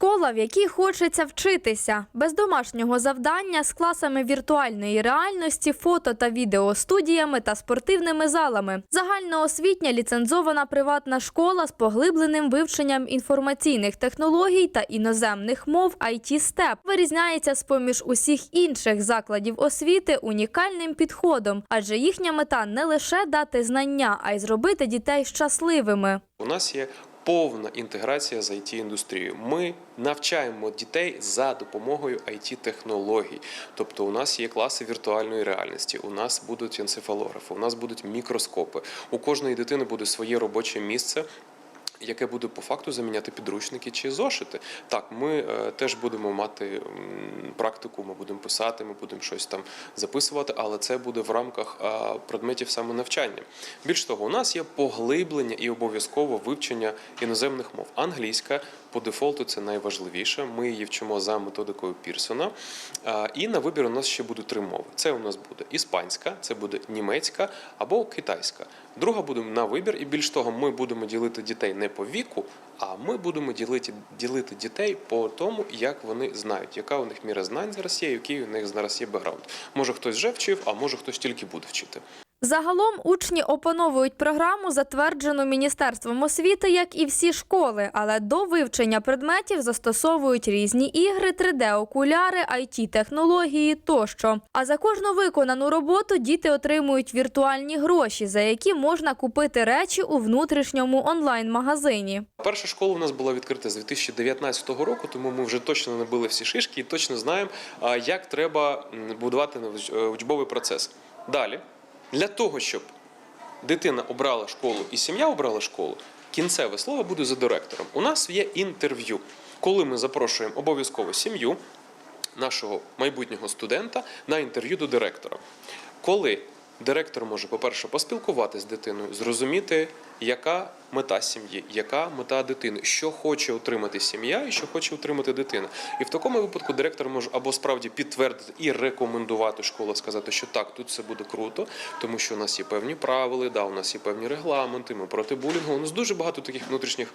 Школа, в якій хочеться вчитися, без домашнього завдання з класами віртуальної реальності, фото та відеостудіями та спортивними залами. Загальноосвітня ліцензована приватна школа з поглибленим вивченням інформаційних технологій та іноземних мов IT STEP вирізняється з поміж усіх інших закладів освіти унікальним підходом, адже їхня мета не лише дати знання, а й зробити дітей щасливими. У нас є повна інтеграція з it індустрією. Ми навчаємо дітей за допомогою it технологій Тобто, у нас є класи віртуальної реальності, у нас будуть енцефалографи, у нас будуть мікроскопи. У кожної дитини буде своє робоче місце. Яке буде по факту заміняти підручники чи зошити. Так, ми е, теж будемо мати практику, ми будемо писати, ми будемо щось там записувати, але це буде в рамках е, предметів самонавчання. Більш того, у нас є поглиблення і обов'язково вивчення іноземних мов. Англійська по дефолту це найважливіше. Ми її вчимо за методикою Пірсона. І на вибір у нас ще будуть три мови. Це у нас буде іспанська, це буде німецька або китайська. Друга буде на вибір, і більш того, ми будемо ділити дітей не по віку, а ми будемо ділити, ділити дітей по тому, як вони знають, яка у них міра знань зараз є, який у них зараз є бекграунд. Може хтось вже вчив, а може хтось тільки буде вчити. Загалом учні опановують програму, затверджену Міністерством освіти, як і всі школи, але до вивчення предметів застосовують різні ігри, 3D-окуляри, IT-технології тощо. А за кожну виконану роботу діти отримують віртуальні гроші, за які можна купити речі у внутрішньому онлайн-магазині. Перша школа у нас була відкрита з 2019 року, тому ми вже точно набили всі шишки і точно знаємо, як треба будувати е, учбовий процес. Далі, для того, щоб дитина обрала школу і сім'я обрала школу, кінцеве слово буде за директором. У нас є інтерв'ю, коли ми запрошуємо обов'язково сім'ю нашого майбутнього студента на інтерв'ю до директора. Коли директор може, по-перше, поспілкуватися з дитиною, зрозуміти, яка мета сім'ї, яка мета дитини, що хоче отримати сім'я і що хоче отримати дитина. І в такому випадку директор може або справді підтвердити і рекомендувати школу, сказати, що так, тут все буде круто, тому що у нас є певні правила, да, у нас є певні регламенти, ми проти булінгу. У нас дуже багато таких внутрішніх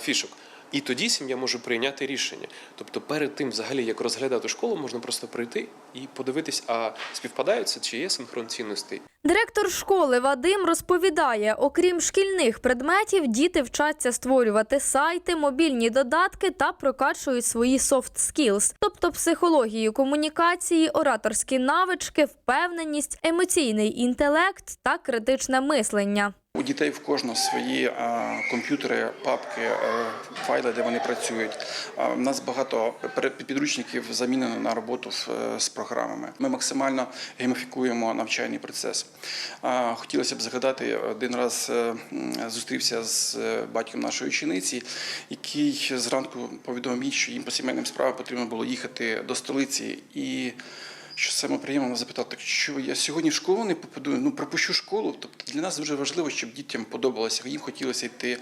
фішок. І тоді сім'я може прийняти рішення. Тобто, перед тим, взагалі, як розглядати школу, можна просто прийти і подивитись, а співпадаються чи є синхрон цінностей. Директор школи Вадим розповідає, окрім шкільних предметів, діти вчаться створювати сайти, мобільні додатки та прокачують свої soft skills, тобто психологію комунікації, ораторські навички, впевненість, емоційний інтелект та критичне мислення. У дітей в кожного свої а, комп'ютери, папки, е, файли, де вони працюють. А, У нас багато підручників замінено на роботу в- е, з програмами. Ми максимально гейміфікуємо навчальний процес. Хотілося б згадати, один раз е, зустрівся з е, батьком нашої учениці, який зранку повідомив мені, що їм по сімейним справам потрібно було їхати до столиці і. Що саме приємно запитав, так що я сьогодні в школу не попаду, ну пропущу школу. Тобто для нас дуже важливо, щоб дітям подобалося, їм хотілося йти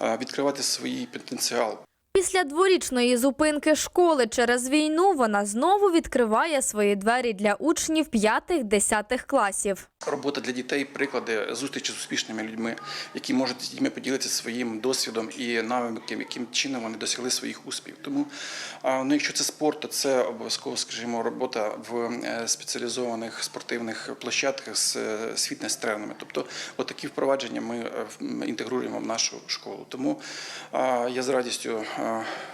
відкривати свій потенціал. Після дворічної зупинки школи через війну вона знову відкриває свої двері для учнів 5-10 класів. Робота для дітей, приклади зустрічі з успішними людьми, які можуть з дітьми поділитися своїм досвідом і навиками, яким чином вони досягли своїх успіхів. Тому, ну, якщо це спорт, то це обов'язково, скажімо, робота в е, спеціалізованих спортивних площадках з е, фітнес-тренерами. Тобто, отакі впровадження ми е, інтегруємо в нашу школу. Тому я з радістю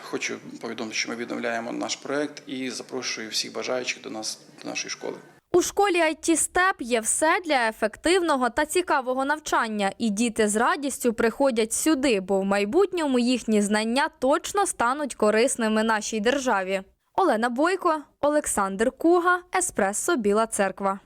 хочу повідомити, що ми відновляємо наш проект і запрошую всіх бажаючих до нас до нашої школи. У школі IT STEP є все для ефективного та цікавого навчання, і діти з радістю приходять сюди, бо в майбутньому їхні знання точно стануть корисними нашій державі. Олена Бойко, Олександр Куга, Еспресо Біла Церква.